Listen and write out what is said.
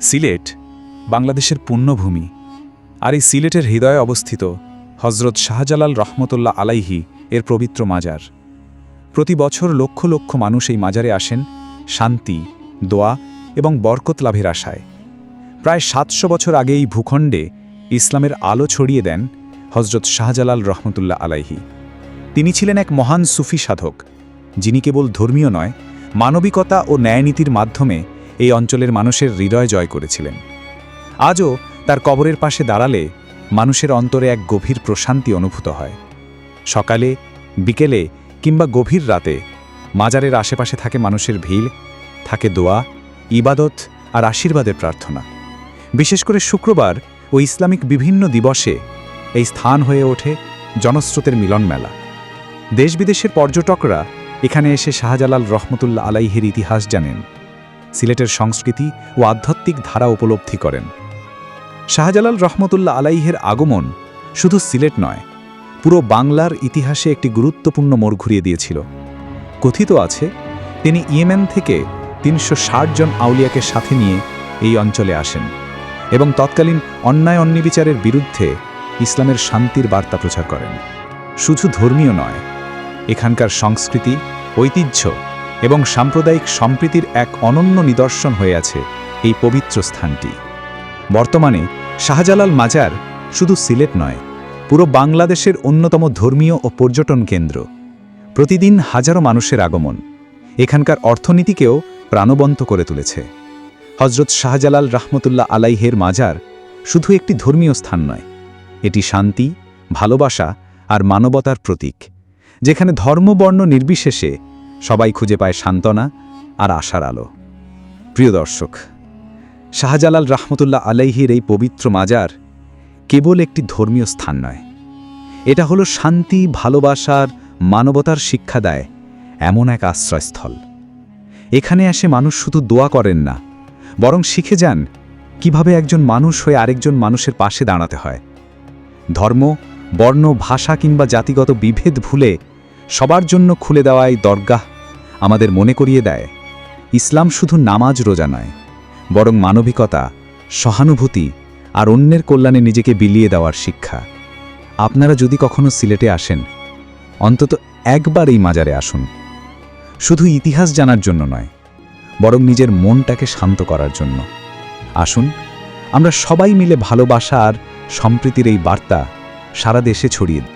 সিলেট, বাংলাদেশের পুণ্যভূমি আর এই সিলেটের হৃদয়ে অবস্থিত হজরত শাহজালাল রহমতুল্লাহ আলাইহি এর পবিত্র মাজার। প্রতি বছর লক্ষ লক্ষ মানুষ এই মাজারে আসেন, শান্তি, দোয়া এবং বরকত লাভের আশায়। প্রায় সাতশো বছর আগে এই ভূখণ্ডে ইসলামের আলো ছড়িয়ে দেন হজরত শাহজালাল রহমতুল্লাহ আলাইহি। তিনি ছিলেন এক মহান সুফি সাধক, যিনি কেবল ধর্মীয় নয়, মানবিকতা ও ন্যায়নীতির মাধ্যমে এই অঞ্চলের মানুষের হৃদয় জয় করেছিলেন। আজও তার কবরের পাশে দাঁড়ালে মানুষের অন্তরে এক গভীর প্রশান্তি অনুভূত হয়। সকালে, বিকেলে কিংবা গভীর রাতে মাজারের আশেপাশে থাকে মানুষের ভিড়, থাকে দোয়া, ইবাদত আর আশীর্বাদের প্রার্থনা। বিশেষ করে শুক্রবার ও ইসলামিক বিভিন্ন দিবসে এই স্থান হয়ে ওঠে জনস্রোতের মিলন মেলা। দেশ বিদেশের পর্যটকরা এখানে এসে শাহজালাল রহমতুল্লা আলাইহের ইতিহাস জানেন। সিলেটের সংস্কৃতি ও আধ্যাত্মিক ধারা উপলব্ধি করেন। শাহজালাল রহমতুল্লাহ আলাইহের আগমন শুধু সিলেট নয়, পুরো বাংলার ইতিহাসে একটি গুরুত্বপূর্ণ মোড় ঘুরিয়ে দিয়েছিল। কথিত আছে, তিনি ইয়েমেন থেকে তিনশো ষাট জন আউলিয়াকে সাথে নিয়ে এই অঞ্চলে আসেন এবং তৎকালীন অন্যায় অন্নিবিচারের বিরুদ্ধে ইসলামের শান্তির বার্তা প্রচার করেন। শুধু ধর্মীয় নয়, এখানকার সংস্কৃতি, ঐতিহ্য এবং সাম্প্রদায়িক সম্প্রীতির এক অনন্য নিদর্শন হয়ে আছে এই পবিত্র স্থানটি। বর্তমানে শাহজালাল মাজার শুধু সিলেট নয়, পুরো বাংলাদেশের অন্যতম ধর্মীয় ও পর্যটন কেন্দ্র। প্রতিদিন হাজারো মানুষের আগমন, এখানকার অর্থনীতিকেও প্রাণবন্ত করে তুলেছে। হজরত শাহজালাল রাহমতুল্লাহ আলাইহের মাজার শুধু একটি ধর্মীয় স্থান নয়, এটি শান্তি, ভালোবাসা আর মানবতার প্রতীক, যেখানে ধর্মবর্ণ নির্বিশেষে সবাই খুঁজে পায় সান্ত্বনা আর আশার আলো। প্রিয় দর্শক, শাহজালাল রাহমতুল্লাহ আলাইহির এই পবিত্র মাজার কেবল একটি ধর্মীয় স্থান নয়। এটা হলো শান্তি, ভালোবাসার, মানবতার শিক্ষা দেয় এমন এক আশ্রয়স্থল। এখানে এসে মানুষ শুধু দোয়া করেন না, বরং শিখে যান কীভাবে একজন মানুষ হয়ে আরেকজন মানুষের পাশে দাঁড়াতে হয়। ধর্ম, বর্ণ, ভাষা কিংবা জাতিগত বিভেদ ভুলে সবার জন্য খুলে দেওয়া এই দরগাহ আমাদের মনে করিয়ে দেয়, ইসলাম শুধু নামাজ রোজা নয়, বরং মানবিকতা, সহানুভূতি আর অন্যের কল্যাণে নিজেকে বিলিয়ে দেওয়ার শিক্ষা। আপনারা যদি কখনো সিলেটে আসেন, অন্তত একবার এই মাজারে আসুন। শুধু ইতিহাস জানার জন্য নয়, বরং নিজের মনটাকে শান্ত করার জন্য। আসুন, আমরা সবাই মিলে ভালোবাসা আর সম্প্রীতির এই বার্তা সারা দেশে ছড়িয়ে।